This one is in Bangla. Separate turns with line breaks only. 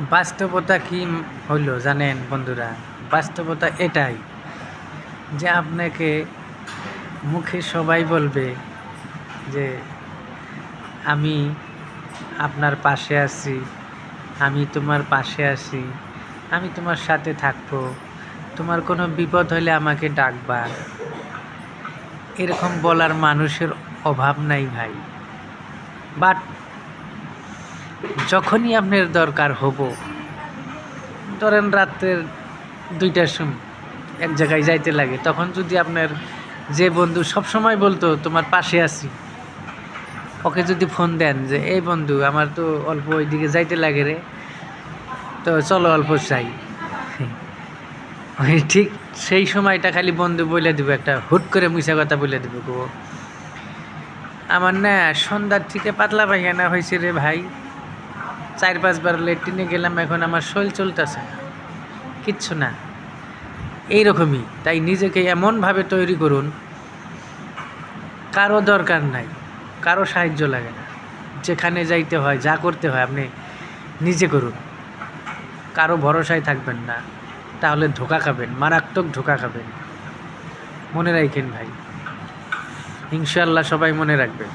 বাস্তবতা কি হইল জানেন বন্ধুরা? বাস্তবতা এটাই যে আপনাকে মুখে সবাই বলবে যে আমি আপনার পাশে আছি, আমি তোমার পাশে আছি, আমি তোমার সাথে থাকব, তোমার কোনো বিপদ হলে আমাকে ডাকবা। এরকম বলার মানুষের অভাব নাই ভাই। বাট যখনই আপনার দরকার হব, ধরেন রাত্রের দুইটার সময় এক জায়গায় যাইতে লাগে, তখন যদি আপনার যে বন্ধু সব সময় বলতো, তোমার পাশে আছি। ওকে যদি ফোন দেন যে, এই বন্ধু, আমার তো অল্প ওইদিকে যাইতে লাগে রে, তো চলো অল্প চাই ওই ঠিক সেই সময়টা খালি বন্ধু বলে দিব, একটা হুট করে মুসা কথা বলে দিব, গো, আমার না সন্ধ্যার থেকে পাতলা পায়খানা হয়েছে রে ভাই। চার পাঁচবার লেট্রিনে গেলাম, এখন আমার শরীর চলতেছে না। কিচ্ছু না। এইরকমই, তাই নিজেকে এমনভাবে তৈরি করুন, কারও দরকার নাই, কারও সাহায্য লাগে না। যেখানে যাইতে হয়, যা করতে হয়, আপনি নিজে করুন। কারও ভরসায় থাকবেন না, তাহলে ধোকা খাবেন, মারাত্মক ধোকা খাবেন। মনে রাখেন ভাই ইনশাল্লাহ সবাই মনে রাখবেন